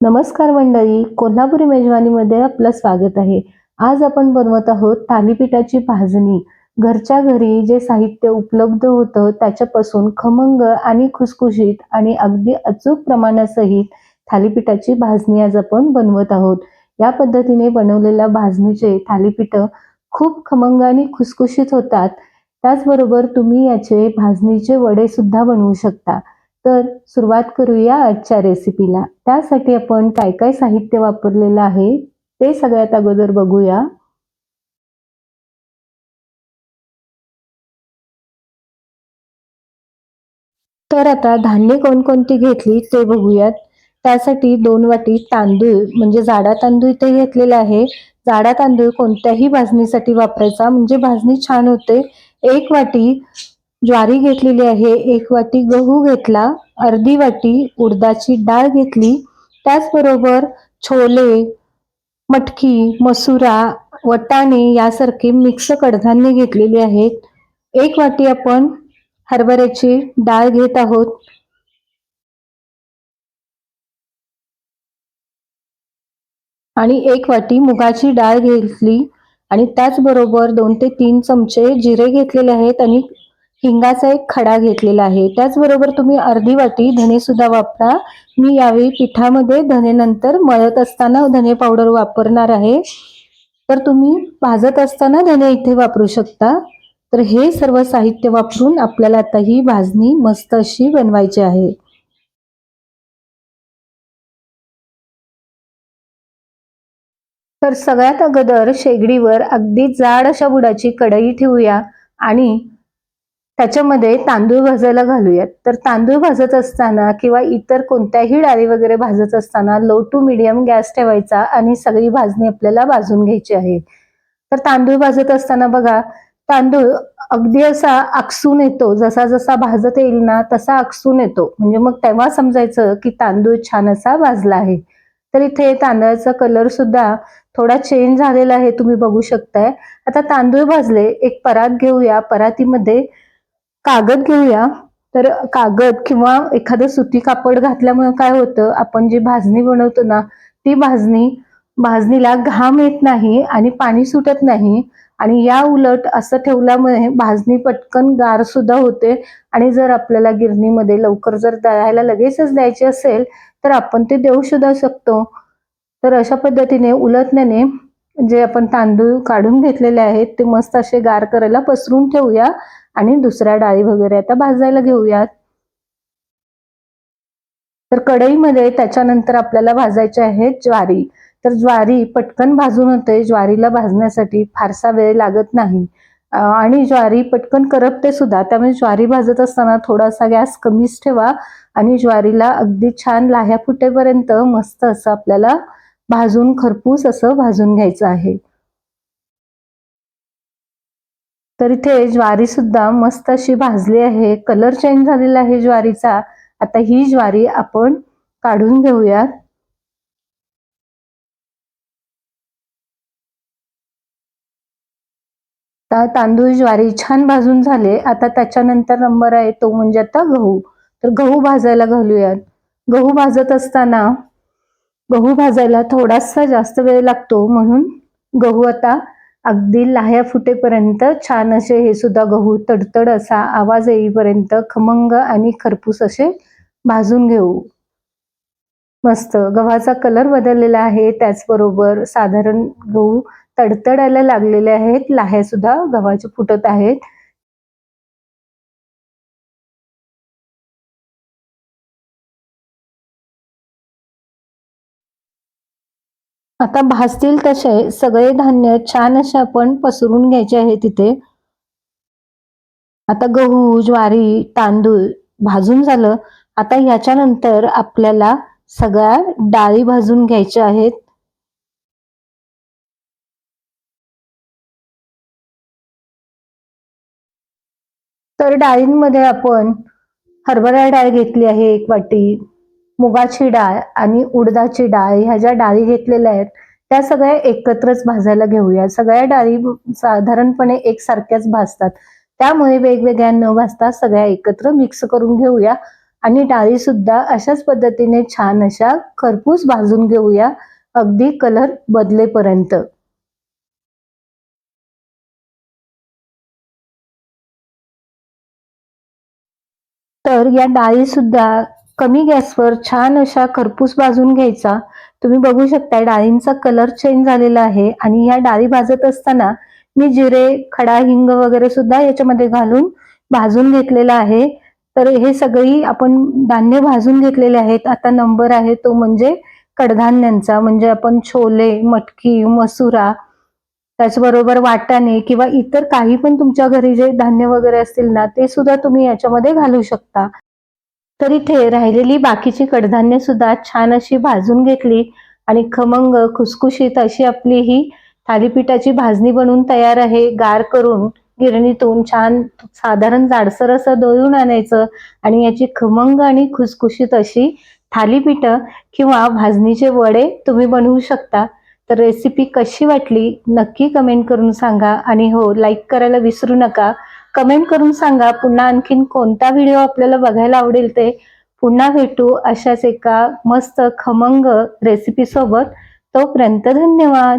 नमस्कार मंडळी कोल्हापुरी मेजवानीमध्ये आपलं स्वागत आहे. आज आपण बनवत आहोत थालीपीठाची भाजणी. घरच्या घरी जे साहित्य उपलब्ध होतं त्याच्यापासून खमंग आणि खुसखुशीत आणि अगदी अचूक प्रमाणासहित थालीपीठाची भाजणी आज आपण बनवत आहोत. या पद्धतीने बनवलेल्या भाजणीचे थालीपीठ खूप खमंग आणि खुसखुशीत होतात. त्याचबरोबर तुम्ही याचे भाजणीचे वडे सुद्धा बनवू शकता. तर सुरुवात करूया आजच्या रेसिपीला त्यासाठी आपण काय काय साहित्य वापरलेलं आहे ते सगळ्यात अगोदर बघूया. तर आता धान्य कोणकोणती घेतली ते बघूयात. त्यासाठी दोन वाटी तांदूळ म्हणजे जाडा तांदूळ इथे घेतलेला आहे. जाडा तांदूळ कोणत्याही भाजणीसाठी वापरायचा म्हणजे भाजणी छान होते. एक वाटी ज्वारी घेतलेली आहे एक वाटी गहू घेतला अर्धी वाटी उडदाची डाळ घेतली. त्याचबरोबर छोले मटकी मसुरा वटाणे यासारखे मिक्स कडधान्य घेतलेली आहेत. एक वाटी आपण हरभऱ्याची डाळ घेत आहोत. आणि एक वाटी मुगाची डाळ घेतली. आणि त्याचबरोबर दोन ते तीन चमचे जिरे घेतलेले आहेत आणि हिंगाचा एक खडा घेतलेला आहे. त्याचबरोबर तुम्ही अर्धी वाटी धने सुद्धा वापरा. मी यावेळी पिठामध्ये धने नंतर मळत असताना धने पावडर वापरणार आहे. तर तुम्ही भाजत असताना धने इथे वापरू शकता. तर हे सर्व साहित्य वापरून आपल्याला आता ही भाजणी मस्त अशी बनवायची आहे. तर सगळ्यात अगोदर शेगडीवर अगदी जाड अशा बुडाची कढई ठेवूया आणि त्याच्यामध्ये तांदूळ भाजायला घालूयात. तर तांदूळ भाजत असताना किंवा इतर कोणत्याही डाळी वगैरे भाजत असताना लो टू मिडियम गॅस ठेवायचा आणि सगळी भाजणी आपल्याला भाजून घ्यायची आहे. तर तांदूळ भाजत असताना बघा तांदूळ अगदी असा आकसून येतो. जसा जसा भाजत येईल ना तसा आकसून येतो. म्हणजे मग तेव्हा समजायचं की तांदूळ छान असा भाजला आहे. तर इथे तांदळाचा कलर सुद्धा थोडा चेंज झालेला आहे तुम्ही बघू शकताय. आता तांदूळ भाजले एक परात घेऊया. परातीमध्ये कागद घेऊया. तर कागद किंवा एखादं सुती कापड घातल्यामुळे काय होतं? आपण जी भाजणी बनवतो ना ती भाजणी भाजणीला घाम येत नाही आणि पाणी सुटत नाही. आणि या उलट असं ठेवल्यामुळे भाजणी पटकन गार सुद्धा होते. आणि जर आपल्याला गिरणीमध्ये लवकर जर दळायला लगेचच द्यायची असेल तर आपण ते देऊ सुद्धा शकतो. तर अशा पद्धतीने उलटण्याने जे आपण तांदूळ काढून घेतलेले आहेत ते मस्त असे गार करायला पसरून ठेवूया. आणि दुसऱ्या डाळी वगैरे आता भाजायला घेऊयात. तर कढईमध्ये त्याच्यानंतर आपल्याला भाजायचे आहे ज्वारी. तर ज्वारी पटकन भाजून होते. ज्वारीला भाजण्यासाठी फारसा वेळ लागत नाही. आणि ज्वारी पटकन करपते सुद्धा. त्यामुळे ज्वारी भाजत असताना थोडासा गॅस कमीच ठेवा आणि ज्वारीला अगदी छान लाह्या फुटेपर्यंत मस्त असं आपल्याला भाजून खरपूस असं भाजून घ्यायचं आहे. तर इथे ज्वारी सुद्धा मस्त अशी भाजली आहे. कलर चेंज झालेला आहे ज्वारीचा. आता ही ज्वारी आपण काढून घेऊयात. तांदूळ ज्वारी छान भाजून झाले. आता त्याच्यानंतर नंबर आहे तो म्हणजे आता गहू. तर गहू भाजायला घालूयात. गहू भाजत असताना गहू भाजायला थोडासा जास्त वेळ लागतो. म्हणून गहू आता अगदी लाह्या फुटेपर्यंत छान असे हे सुद्धा गहू तडतड असा आवाज येईपर्यंत खमंग आणि खरपूस असे भाजून घेऊ. मस्त. गव्हाचा कलर बदललेला आहे. त्याचबरोबर साधारण गहू तडतडायला लागलेले आहेत. लाह्या सुद्धा गव्हाचे फुटत आहेत. आता भाजतील तसे सगळे धान्य छान असे आपण पसरून घ्यायचे आहे तिथे. आता गहू ज्वारी तांदूळ भाजून झालं. आता याच्यानंतर आपल्याला सगळ्या डाळी भाजून घ्यायच्या आहेत. तर डाळींमध्ये आपण हरभरा डाळ घेतली आहे एक वाटी. मुगाची डाळ आणि उडदाची डाळ ह्या ज्या डाळी घेतलेल्या आहेत त्या सगळ्या एकत्रच भाजायला घेऊया. सगळ्या डाळी साधारणपणे एकसारख्याच भाजतात. त्यामुळे वेगवेगळ्या न भाजता सगळ्या एकत्र मिक्स करून घेऊया आणि डाळी सुद्धा अशाच पद्धतीने छान अशा खरपूस भाजून घेऊया अगदी कलर बदलेपर्यंत. तर या डाळी सुद्धा कमी गॅसवर छान अशा खरपूस भाजून घ्यायचा. तुम्ही बघू शकता डाळींचा कलर चेंज झालेला आहे आणि या डाळी भाजत असताना मी जिरे खडा हिंग वगैरे सुद्धा याच्यामध्ये घालून भाजून घेतलेला आहे. तर हे सगळी आपण धान्य भाजून घेतलेले आहेत. आता नंबर आहे तो म्हणजे कडधान्यांचा. म्हणजे आपण छोले मटकी मसुरा त्याचबरोबर वाटाणे किंवा इतर काही पण तुमच्या घरी जे धान्य वगैरे असतील ना ते सुद्धा तुम्ही याच्यामध्ये घालू शकता. तर इथे राहिलेली बाकीची कडधान्य सुद्धा छान अशी भाजून घेतली आणि खमंग खुसखुशीत अशी आपली ही थालीपीठाची भाजणी बनवून तयार आहे. गार करून गिरणीतून छान साधारण जाडसर असं दळून आणायचं आणि याची खमंग आणि खुसखुशीत अशी थालीपीठं किंवा भाजणीचे वडे तुम्ही बनवू शकता. तर रेसिपी कशी वाटली नक्की कमेंट करून सांगा आणि हो लाईक करायला विसरू नका. कमेंट करून सांगा. पुन्हा आणखीन कोणता व्हिडिओ आपल्याला बघायला आवडेल ते पुन्हा भेटू अशाच एका मस्त खमंग रेसिपी सोबत. तोपर्यंत धन्यवाद.